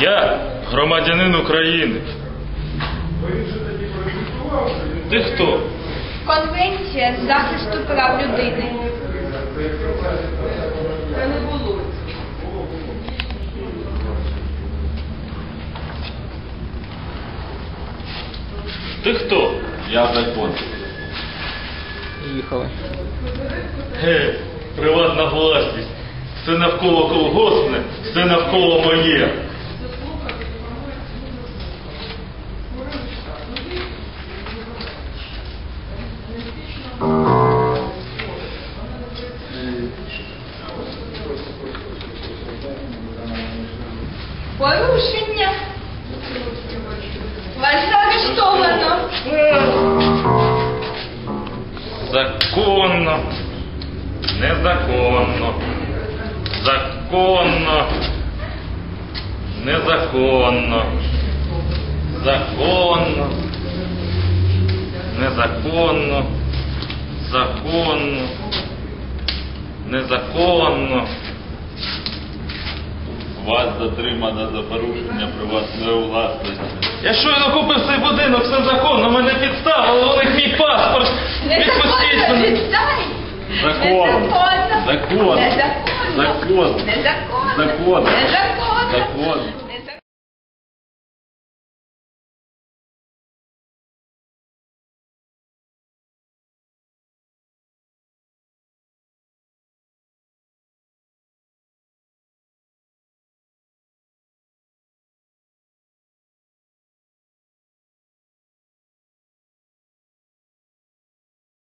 Я громадянин України. Ти хто? Конвенція з захисту прав людини. Ти хто? Я закон. Їхали. Ге, приватна власність. Все навколо колгоспне, все навколо моє. Порушення. Вас заарештовано. Законно. Незаконно. Законно. Незаконно. Законно. Незаконно. Законно. Незаконно. Вас затримано за порушення приватної власності. Я щойно купив цей будинок, все законно, мене підставили, у них мій паспорт. Відпустіть Незаконно мене. Закон. Незаконно. Закон. Незаконно. Закон. Незаконно. Закон. Незаконно. Закон.